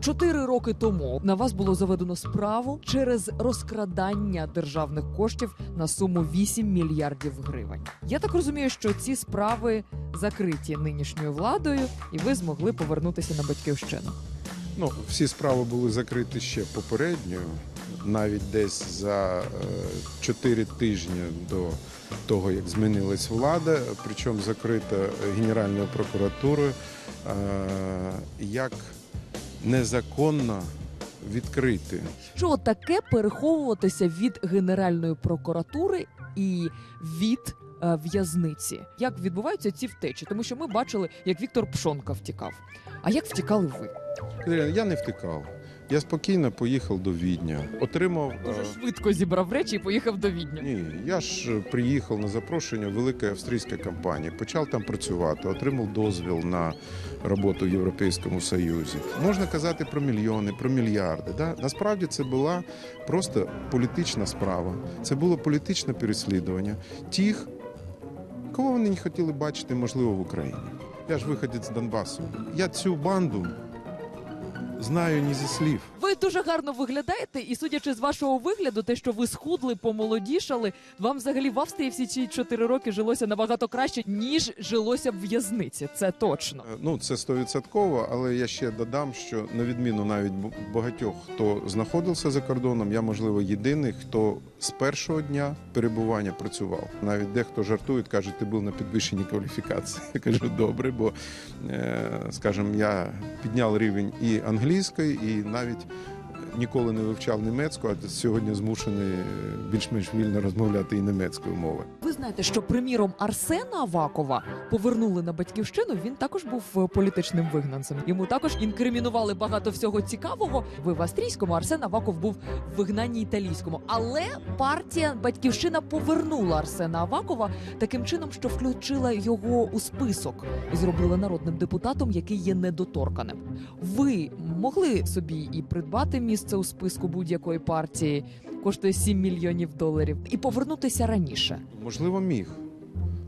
Чотири роки тому на вас було заведено справу через розкрадання державних коштів на суму 8 мільярдів гривень. Я так розумію, що ці справи закриті нинішньою владою, і ви змогли повернутися на батьківщину. Ну, всі справи були закриті ще попередньо, навіть десь за е, тижні до того, як змінилась влада, причому закрита Генеральною прокуратурою, е, як незаконно відкрити. Що таке переховуватися від Генеральної прокуратури і від е, в'язниці? Як відбуваються ці втечі? Тому що ми бачили, як Віктор Пшонка втікав. А як втікали ви? Катерина, Я не втикав. Я спокійно поїхав до Відня. Отримав. е, Дуже швидко зібрав речі і поїхав до Відня. Ні, я ж е, приїхав на запрошення великої австрійської компанії, почав там працювати, отримав дозвіл на роботу в Європейському Союзі. Можна казати про мільйони, про мільярди. Да? Насправді це була просто політична справа. Це було політичне переслідування тих, кого вони не хотіли бачити, можливо, в Україні. Я ж виходець з Донбасу. Я цю банду знаю не зі слів. Ви дуже гарно виглядаєте, і судячи з вашого вигляду, те, що ви схудли, помолодішали, вам взагалі в Австрії всі ці чотири роки жилося набагато краще, ніж жилося в в'язниці. Це точно. Е, Ну, це стовідсотково, але я ще додам, що на відміну навіть багатьох, хто знаходився за кордоном, я можливо єдиний, хто з першого дня перебування працював. Навіть дехто жартує, каже, ти був на підвищеній кваліфікації. Я кажу, добре, бо е, скажімо, я підняв рівень і англійської, і навіть. Ніколи не вивчав німецьку, а сьогодні змушений е, більш-менш вільно розмовляти і німецькою мовою. Ви знаєте, що приміром Арсена Авакова повернули на батьківщину. Він також був е, політичним вигнанцем. Йому також інкримінували багато всього цікавого. Ви в австрійському Арсен Аваков був в вигнанні італійському. Але партія Батьківщина повернула Арсена Авакова таким чином, що включила його у список і зробила народним депутатом, який є недоторканим. Ви могли собі і придбати місце у списку будь-якої партії, коштує 7 мільйонів доларів, і повернутися раніше. Можливо, міг.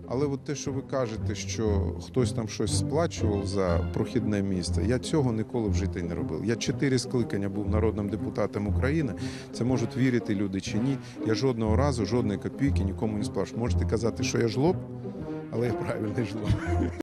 Але от те, що ви кажете, що хтось там щось сплачував за прохідне місце, я цього ніколи в житті не робив. Я чотири скликання був народним депутатом України. Це можуть вірити люди чи ні. Я жодного разу, жодної копійки нікому не сплачував. Можете казати, що я жлоб, але я правильний жлоб.